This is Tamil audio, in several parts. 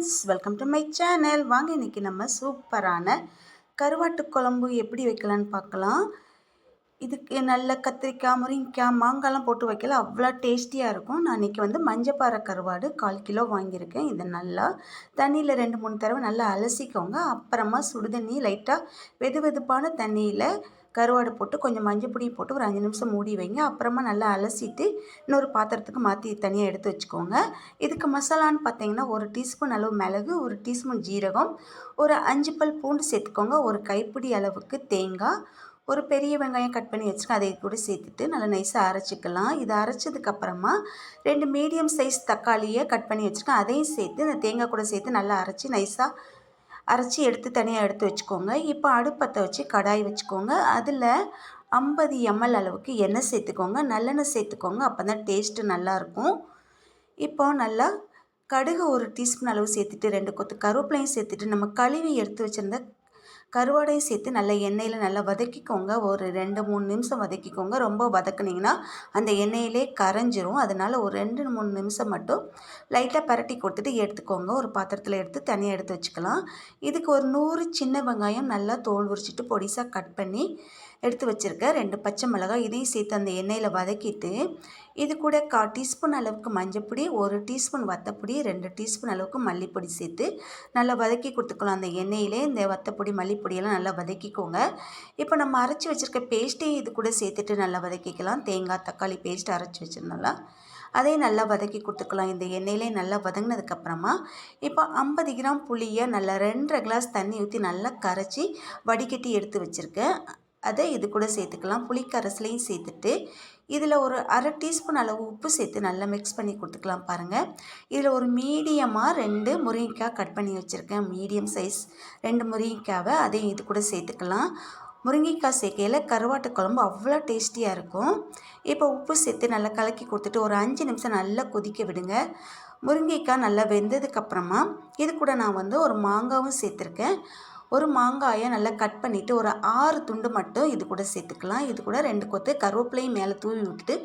Friends welcome to my channel வாங்க இன்றைக்கி நம்ம சூப்பரான கருவாட்டு குழம்பு எப்படி வைக்கலான்னு பார்க்கலாம். இதுக்கு நல்ல கத்திரிக்காய் முருங்கைக்காய் மாங்காய்லாம் போட்டு வைக்கல. அவ்வளோ டேஸ்டியாக இருக்கும். நான் இன்றைக்கி வந்து மஞ்சப்பாறை கருவாடு கால் கிலோ வாங்கியிருக்கேன். இதை நல்லா தண்ணியில் ரெண்டு மூணு தடவை நல்லா அலசிக்கோங்க. அப்புறமா சுடுதண்ணி லைட்டாக வெது வெதுப்பான தண்ணியில் கருவாடு போட்டு கொஞ்சம் மஞ்சள் பொடி போட்டு ஒரு அஞ்சு நிமிஷம் மூடி வைங்க. அப்புறமா நல்லா அலசிட்டு இன்னொரு பாத்திரத்துக்கு மாற்றி தனியாக எடுத்து வச்சுக்கோங்க. இதுக்கு மசாலான்னு பார்த்தீங்கன்னா ஒரு டீஸ்பூன் அளவு மிளகு ஒரு டீஸ்பூன் ஜீரகம் ஒரு அஞ்சு பல் பூண்டு சேர்த்துக்கோங்க. ஒரு கைப்பிடி அளவுக்கு தேங்காய் ஒரு பெரிய வெங்காயம் கட் பண்ணி வச்சுருக்கேன் அதை கூட சேர்த்துட்டு நல்லா நைஸாக அரைச்சிக்கலாம். இதை அரைச்சதுக்கப்புறமா ரெண்டு மீடியம் சைஸ் தக்காளியை கட் பண்ணி வச்சுருக்கேன் அதையும் சேர்த்து இந்த தேங்காய் கூட சேர்த்து நல்லா அரைச்சி நைஸாக அரைச்சி எடுத்து தனியாக எடுத்து வச்சுக்கோங்க. இப்போ அடுப்பத்தை வச்சு கடாய் வச்சுக்கோங்க. அதில் ஐம்பது எம்எல் அளவுக்கு எண்ணெய் சேர்த்துக்கோங்க. நல்லெண்ணெய் சேர்த்துக்கோங்க. அப்போ தான் டேஸ்ட்டு நல்லாயிருக்கும் இப்போ நல்லா கடுகு ஒரு டீஸ்பூன் அளவு சேர்த்துட்டு ரெண்டு கொத்து கருவேப்பிலையும் சேர்த்துட்டு நம்ம கழுவி எடுத்து வச்சுருந்த கருவாடையும் சேர்த்து நல்லா எண்ணெயில் நல்லா வதக்கிக்கோங்க. ஒரு ரெண்டு மூணு நிமிஷம் வதக்கிக்கோங்க. ரொம்ப வதக்குனிங்கன்னா அந்த எண்ணெயிலே கரைஞ்சிரும். அதனால் ஒரு ரெண்டு மூணு நிமிஷம் மட்டும் லைட்டாக பரட்டி கொடுத்துட்டு எடுத்துக்கோங்க. ஒரு பாத்திரத்தில் எடுத்து தனியாக எடுத்து வச்சுக்கலாம். இதுக்கு ஒரு நூறு சின்ன வெங்காயம் நல்லா தோல் உரிச்சிட்டு பொடிசாக கட் பண்ணி எடுத்து வச்சுருக்கேன் ரெண்டு பச்சை மிளகாய் இதையும் சேர்த்து அந்த எண்ணெயில் வதக்கிட்டு இது கூட கா டீஸ்பூன் அளவுக்கு மஞ்சப்பொடி ஒரு டீஸ்பூன் வத்தப்பொடி ரெண்டு டீஸ்பூன் அளவுக்கு மல்லிப்பொடி சேர்த்து நல்லா வதக்கி கொடுத்துக்கலாம். அந்த எண்ணெயிலே இந்த வத்தப்பொடி மல்லிப்பொடியெல்லாம் நல்லா வதக்கிக்கோங்க. இப்போ நம்ம அரைச்சி வச்சுருக்க பேஸ்ட்டையும் இது கூட சேர்த்துட்டு நல்லா வதக்கிக்கலாம். தேங்காய் தக்காளி பேஸ்ட் அரைச்சி வச்சுருந்தாலும் அதையும் நல்லா வதக்கி கொடுத்துக்கலாம். இந்த எண்ணெயிலே நல்லா வதங்கினதுக்கப்புறமா இப்போ ஐம்பது கிராம் புளியை நல்லா ரெண்டரை கிளாஸ் தண்ணி ஊற்றி நல்லா கரைச்சி வடிகட்டி எடுத்து வச்சுருக்கேன். அதை இது கூட சேர்த்துக்கலாம். புளிக்கரசலையும் சேர்த்துட்டு இதில் ஒரு அரை டீஸ்பூன் அளவு உப்பு சேர்த்து நல்லா மிக்ஸ் பண்ணி கொடுத்துக்கலாம் பாருங்கள் இதில் ஒரு மீடியமாக ரெண்டு முருங்கைக்காய் கட் பண்ணி வச்சுருக்கேன். மீடியம் சைஸ் ரெண்டு முருங்கைக்காவை அதையும் இது கூட சேர்த்துக்கலாம். முருங்கைக்காய் சேர்க்கையில் கருவாட்டு குழம்பு அவ்வளோ டேஸ்டியாக இருக்கும். இப்போ உப்பு சேர்த்து நல்லா கலக்கி கொடுத்துட்டு ஒரு அஞ்சு நிமிஷம் நல்லா கொதிக்க விடுங்க. முருங்கைக்காய் நல்லா வெந்ததுக்கப்புறமா இது கூட நான் வந்து ஒரு மாங்காவும் சேர்த்துருக்கேன். ஒரு மாங்காயை நல்லா கட் பண்ணிவிட்டு ஒரு ஆறு துண்டு மட்டும் இது கூட சேர்த்துக்கலாம். இது கூட ரெண்டு கொத்து கருவேப்பிலையும் மேலே தூவி விட்டுட்டு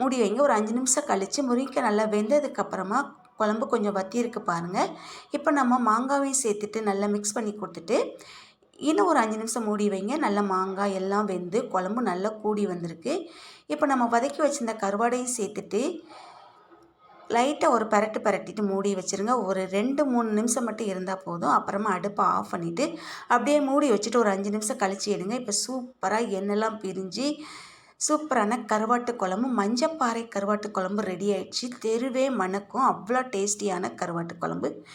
மூடி வைங்க. ஒரு அஞ்சு நிமிஷம் கழித்து முருங்கைக்காய் நல்லா வெந்ததுக்கப்புறமா குழம்பு கொஞ்சம் வத்தி இருக்கு பாருங்கள் இப்போ நம்ம மாங்காவையும் சேர்த்துட்டு நல்லா மிக்ஸ் பண்ணி கொடுத்துட்டு இன்னும் ஒரு அஞ்சு நிமிஷம் மூடி வைங்க. நல்லா மாங்காய் எல்லாம் வெந்து குழம்பு நல்லா கூடி வந்திருக்கு. இப்போ நம்ம வதக்கி வச்சுருந்த கருவாடையும் சேர்த்துட்டு லைட்டாக ஒரு பரட்டு பரட்டிட்டு மூடி வச்சுருங்க. ஒரு ரெண்டு மூணு நிமிஷம் மட்டும் இருந்தால் போதும். அப்புறமா அடுப்பை ஆஃப் பண்ணிவிட்டு அப்படியே மூடி வச்சுட்டு ஒரு அஞ்சு நிமிஷம் கழிச்சு எடுங்க. இப்போ சூப்பராக எண்ணெய்லாம் பிரிஞ்சு சூப்பரான கருவாட்டு குழம்பு மஞ்சப்பாறை கருவாட்டு குழம்பு ரெடி ஆயிடுச்சு. தெருவே மணக்கும். அவ்வளோ டேஸ்டியான கருவாட்டு குழம்பு.